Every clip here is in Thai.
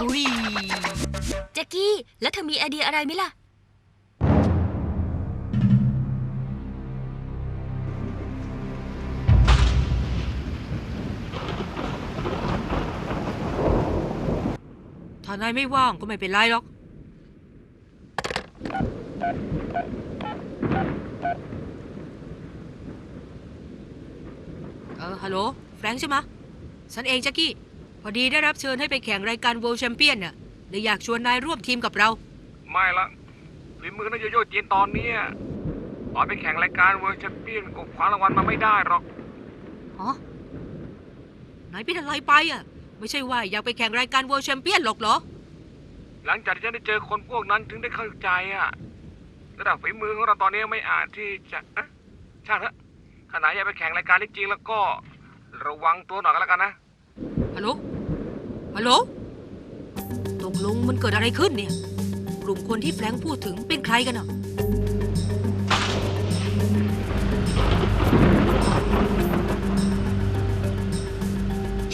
หุยแจ็กกี้ แล้วเธอมีไอเดียอะไรไหมล่ะ ถ้านายไม่ว่างก็ไม่เป็นไรหรอก เออฮัลโหล แฟรงค์ใช่ไหมะ ฉันเองแจ็กกี้ พอดีได้รับเชิญให้ไปแข่งรายการ World Champion น่ะเลยอยากชวนนายร่วมทีมกับเรา ไม่ละฝีมือนักโยโย่จีนตอนเนี้ยตอนไปแข่งรายการเวิร์แชมเปี้ยนก็คว้ารางวัลมาไม่ได้หรอกฮะนายเป็นอะไรไปอะ ไม่ใช่ว่าอยากไปแข่งรายการ World Champion หรอกเหรอ หลังจากที่ฉันได้เจอคนพวกนั้นถึงได้เข้าใจอะระดับฝีมือของเราตอนนี้ไม่อาจที่จะอะช่างเถอะขณะอยากไปแข่งรายการนี้จริงแล้วก็ระวังตัวหน่อยก็แล้วกันนะฮัลโหล ฮัลโหลตกลงมันเกิดอะไรขึ้นเนี่ย กลุ่มคนที่แฟรงค์พูดถึงเป็นใครกันอะ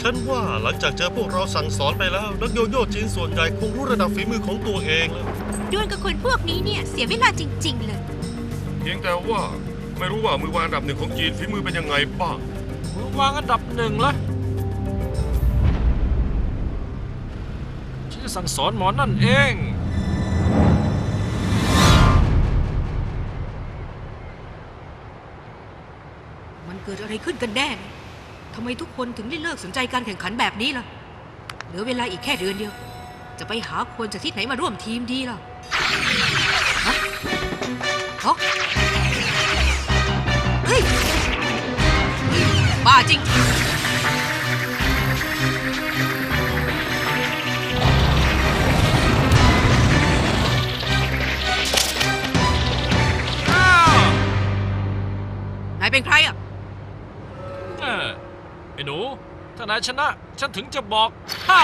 ฉันว่าหลังจากเจอพวกเราสั่งสอนไปแล้ว นักโยโย่จีนส่วนใหญ่คงรู้ระดับฝีมือของตัวเองแล้วดวลกับคนพวกนี้เนี่ย เสียเวลาจริง ๆ เลย เพียงแต่ว่าไม่รู้ว่ามือวางอันดับหนึ่งของจีนฝีมือเป็นยังไงบ้างมือวางอันดับหนึ่งละะสั่งสอนหมอนั่นเอง มันเกิดอะไรขึ้นกันแน่ทำไมทุกคนถึงได้เลิกสนใจการแข่งขันแบบนี้ล่ะ เหลือเวลาอีกแค่เดือนเดียว จะไปหาคนจากที่ไหนมาร่วมทีมดีล่ะฮะฮะเฮ้ยเฮ้ยบ้าจริงานายชนะ ฉันถึงจะบอกฮ่า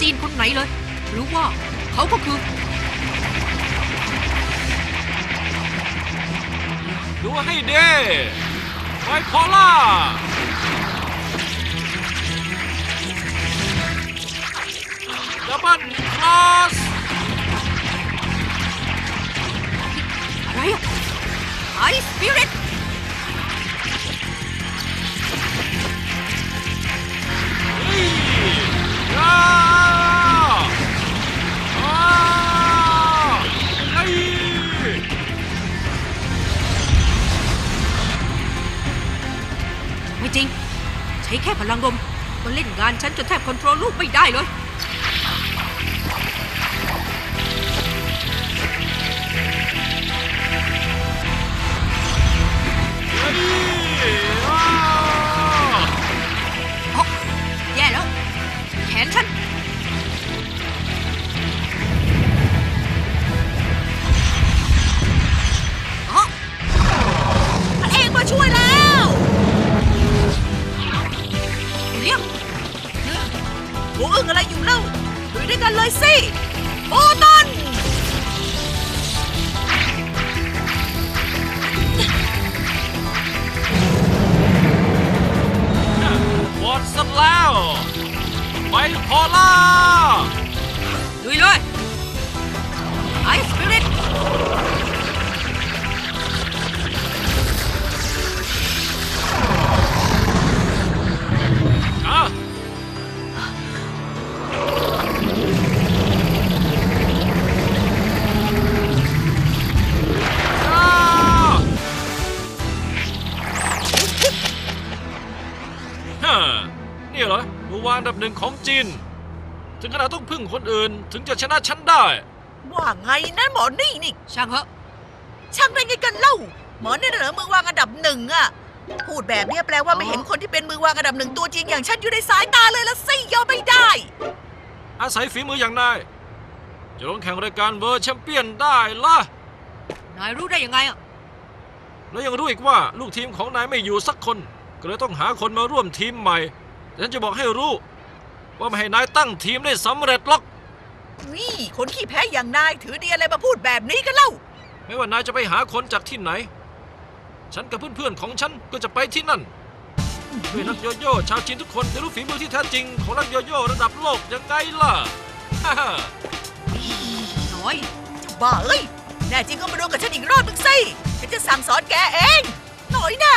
จีนคนไหนเลย หรือว่าเขาก็คือ ดูให้ดีไวพอล่า ดับเบิลคลาส อะไรอะไอสปิริตานฉันจนแทบคอนโทรลลูกไม่ได้เลย ดับหนึ่งของจีน ถึงขนาดต้องพึ่งคนอื่น ถึงจะชนะฉันได้ ว่าไงนะหมอนี่นี่ ช่างเหอะช่างได้ไงกันเล่า หมอนี่เหรอมือวางอันดับหนึ่งอะพูดแบบเนี้ยแปลว่าไม่เห็นคนที่เป็นมือวางอันดับหนึ่งตัวจริงอย่างฉันอยู่ในสายตาเลยละสิยอมไม่ได้ อาศัยฝีมืออย่างนายจะลงแข่งรายการเวอร์แชมเปี้ยนได้ล่ะ นายรู้ได้ยังไงอะแล้วยังรู้อีกว่าลูกทีมของนายไม่อยู่สักคน ก็เลยต้องหาคนมาร่วมทีมใหม่แต่ฉันจะบอกให้รู้ ว่าไม่ให้นายตั้งทีมได้สำเร็จหรอก นี่คนขี้แพ้อย่างนายถือดีอะไรมาพูดแบบนี้กันเล่า ไม่ว่านายจะไปหาคนจากที่ไหน ฉันกับเพื่อนๆของฉันก็จะไปที่นั่นเพื่อนักโยโย่ชาวจีนทุกคนจะรู้ฝีมือที่แท้จริงของนักโยโย่ระดับโลกยังไงล่ะฮ่าฮ่าน้อยเจะบ้าเอ้ยแน่จริงก็มาดูกับฉันอีกรอบหนึงสิฉันจะสั่งสอนแกเอง หน่อยนะ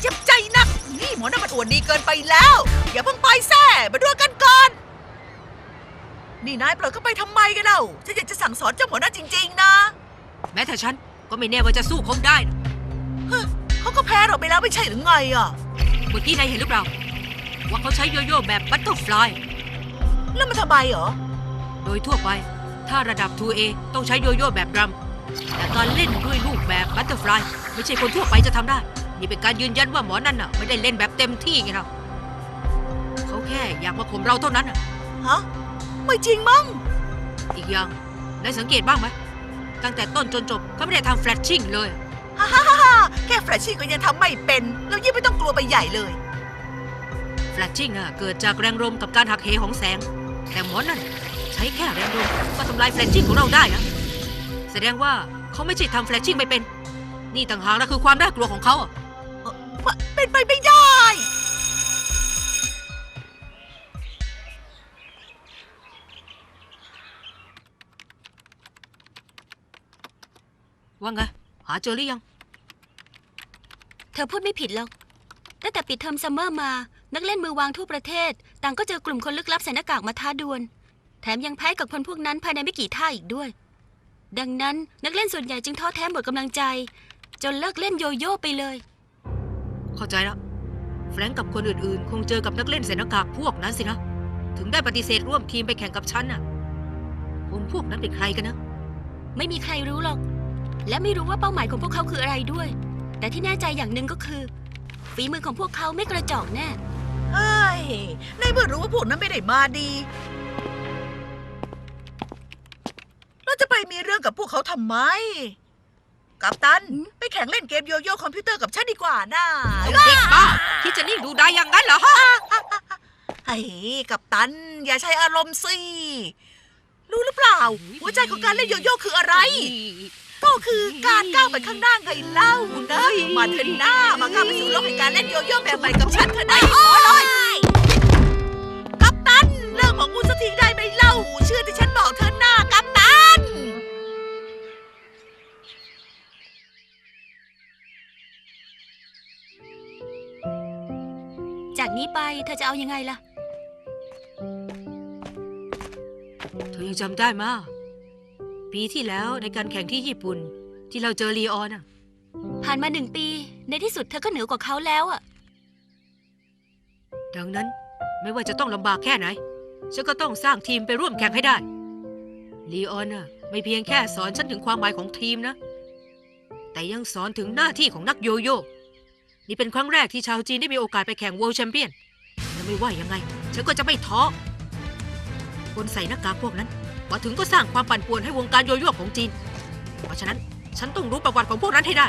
เจ็บใจนัก นี่หมอนั่นมันอวดดีเกินไปแล้ว อย่าเพิ่งไปแซ่มาดูกันก่อน นี่นายปล่อยเขาไปทำไมกันเล่าฉันอยากจะสั่งสอนเจ้าหมอนั่นจริง ๆ นะแม้แต่ฉันก็ไม่แน่ว่าจะสู้เขาได้นะเขาก็แพ้เราไปแล้วไม่ใช่หรือไงอะ เมื่อกี้นายเห็นหรือเปล่า ว่าเขาใช้โยโย่แบบบัตเตอร์ฟลาย แล้วมันทำไมเหรอ โดยทั่วไป ถ้าระดับ 2A ต้องใช้โยโย่แบบดรัม แต่การเล่นด้วยลูกแบบบัตเตอร์ฟลาย ไม่ใช่คนทั่วไปจะทำได้ นี่เป็นการยืนยันว่าหมอนั่นน่ะไม่ได้เล่นแบบเต็มที่ไงเราเขาแค่อยากมาข่มเราเท่านั้นน่ะฮะ ไม่จริงมั้ง อีกอย่างนายสังเกตบ้างไหมตั้งแต่ต้นจนจบเขาไม่ได้ทำแฟลชชิ่งเลย ฮ่าฮ่าฮ่าฮ่าแค่แฟลชชิ่งก็ยังทำไม่เป็น แล้วยิ่งไม่ต้องกลัวไปใหญ่เลย แฟลชชิ่งอะเกิดจากแรงลมกับการหักเหของแสง แต่หมอนั่นใช้แค่แรงลมก็ทำลายแฟลชชิ่งของเราได้นะแสดงว่าเขาไม่ใช่ทำแฟลชชิ่งไม่เป็น นี่ต่างหากนะคือความน่ากลัวของเขาอะว่า เป็นไปไม่ได้ ว่าไง หาเจอหรือยัง เธอพูดไม่ผิดหรอก ตั้งแต่ปิดเทอมซัมเมอร์มา นักเล่นมือวางทั่วประเทศ ต่างก็เจอกลุ่มคนลึกลับใส่หน้ากากมาท้าดวล แถมยังแพ้กับคนพวกนั้นภายในไม่กี่ท่าอีกด้วย ดังนั้นนักเล่นส่วนใหญ่จึงท้อแท้หมดกำลังใจ จนเลิกเล่นโยโย่ไปเลย เข้าใจแล้วแฟรงก์กับคนอื่นๆ คงเจอกับนักเล่นใส่หน้ากากพวกนั้นสินะ ถึงได้ปฏิเสธร่วมทีมไปแข่งกับฉันน่ะคนพวกนั้นเป็นใครกันนะ ไม่มีใครรู้หรอก และไม่รู้ว่าเป้าหมายของพวกเขาคืออะไรด้วย แต่ที่แน่ใจอย่างหนึ่งก็คือ ฝีมือของพวกเขาไม่กระจอกแน่เฮ้ยในเมื่อรู้ว่าพวกนั้นไม่ได้มาดี เราจะไปมีเรื่องกับพวกเขาทำไม กัปตันอืมไปแข่งเล่นเกมโยโย่คอมพิวเตอร์กับฉันดีกว่านะเด็กบ้าที่จะนิ่งดูได้อย่างนั้นเหรอฮะไอ้กัปตัน อย่าใช้อารมณ์สิ รู้หรือเปล่า หัวใจของการเล่นโยโย่คืออะไร ก็คือการก้าวไปข้างหน้าไงเล่านะมาเถอะหน้ามาก้าวไปสู่โลกแห่งการเล่นโยโย่แบบใหม่กับฉันเถอะนะขอเลย กัปตันเลิกของกูสักทีได้ จากนี้ไปเธอจะเอายังไงล่ะ เธอยังจำได้มาปีที่แล้วในการแข่งที่ญี่ปุ่น ที่เราเจอลีออนอะผ่านมาหนึ่งปี ในที่สุดเธอก็เหนือกว่าเขาแล้วอะดังนั้นไม่ว่าจะต้องลำบากแค่ไหน ฉันก็ต้องสร้างทีมไปร่วมแข่งให้ได้ ลีออนน่ะไม่เพียงแค่สอนฉันถึงความหมายของทีมนะ แต่ยังสอนถึงหน้าที่ของนักโยโย่ นี่เป็นครั้งแรกที่ชาวจีนได้มีโอกาสไปแข่ง World Champion และไม่ว่ายังไง ฉันก็จะไม่ท้อ คนใส่หน้ากากพวกนั้นมาถึงก็สร้างความปั่นป่วนให้วงการโยโย่ของจีน เพราะฉะนั้นฉันต้องรู้ประวัติของพวกนั้นให้ได้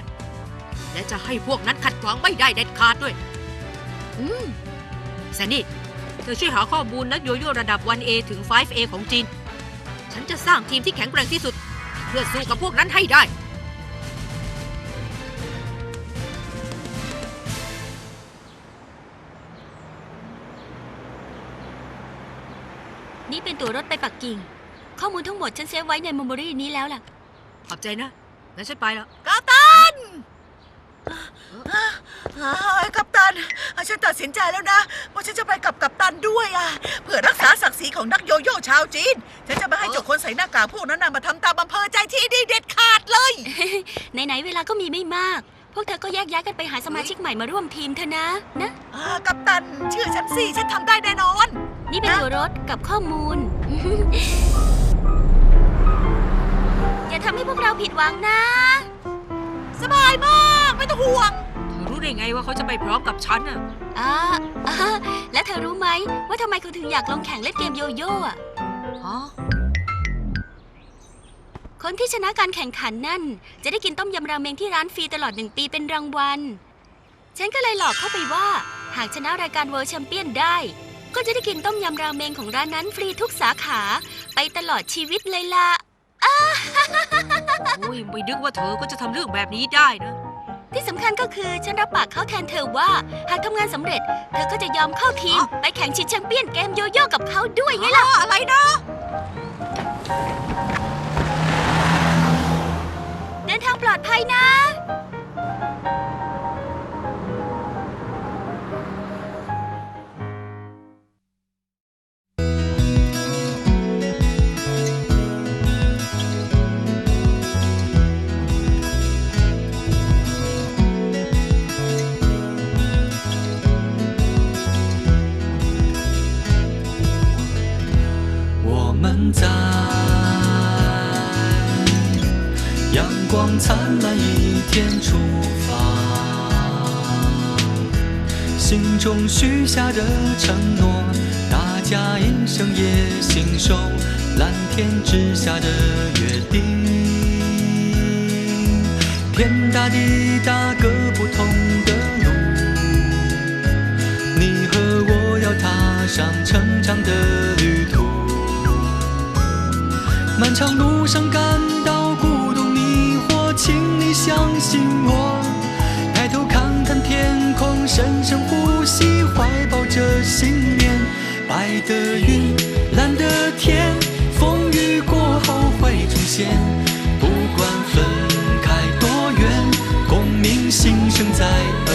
และจะให้พวกนั้นขัดขวางไม่ได้เด็ดขาดด้วย อืมแซนดี้เธอช่วยหาข้อมูลนักโยโย่ระดับ 1A ถึง 5A ของจีน ฉันจะสร้างทีมที่แข็งแกร่งที่สุด เพื่อสู้กับพวกนั้นให้ได้ นี่เป็นตั๋วรถไปปักกิ่ง ข้อมูลทั้งหมดฉันเซฟไว้ในเมมโมรีนี้แล้วล่ะ ขอบใจนะงั้นฉันไปแล้ว กัปตันเฮ้ยกัปตันฉันตัดสินใจแล้วนะ ว่าฉันจะไปกับกัปตันด้วยอะ เพื่อรักษาศักดิ์ศรีของนักโยโย่ชาวจีน ฉันจะไม่ให้เจ้าคนใส่หน้ากากพวกนั้นนะมาทำตามอำเภอใจที่ดีเด็ดขาดเลย ไหนๆเวลาก็มีไม่มาก พวกเธอก็แยกย้ายกันไปหาสมาชิกใหม่มาร่วมทีมเถอะนะนะ อ่ากัปตันเชื่อฉันสิ ฉันทำได้แน่นอน นี่เป็นตั๋วรถกับข้อมูล อย่าทำให้พวกเราผิดหวังนะ สบายมาก ไม่ต้องห่วง เธอรู้ได้ไงว่าเขาจะไปพร้อมกับฉันน่ะอ่าอ่าแล้วเธอรู้ไหมว่าทำไมเขาถึงอยากลงแข่งเล่นเกมโยโย่อะฮะคนที่ชนะการแข่งขันนั่น จะได้กินต้มยำราเมงที่ร้านฟรีตลอดหนึ่งปีเป็นรางวัล ฉันก็เลยหลอกเข้าไปว่า หากชนะรายการเวิร์แชมเปี้ยนได้ ก็จะได้กินต้มยำราเมงของร้านนั้นฟรีทุกสาขา ไปตลอดชีวิตเลยล่ะโอ้ยไม่นึกว่าเธอก็จะทำเรื่องแบบนี้ได้นะ ที่สำคัญก็คือฉันรับปากเขาแทนเธอว่า หากทำงานสำเร็จ เธอก็จะยอมเข้าทีมอ๋อไปแข่งชิงแชมเปี้ยนเกมโยโย่กับเขาด้วยไงล่ะ อะไรนะ เดินทางปลอดภัยนะ 光灿烂一天出发，心中许下的承诺，大家一生也信守蓝天之下的约定。天大地大，各不同的路。你和我要踏上成长的旅途，漫长路上感，你相信我。抬头看看天空，深深呼吸，怀抱着信念。白的云，蓝的天，风雨过后会出现。不管分开多远，共鸣心声在耳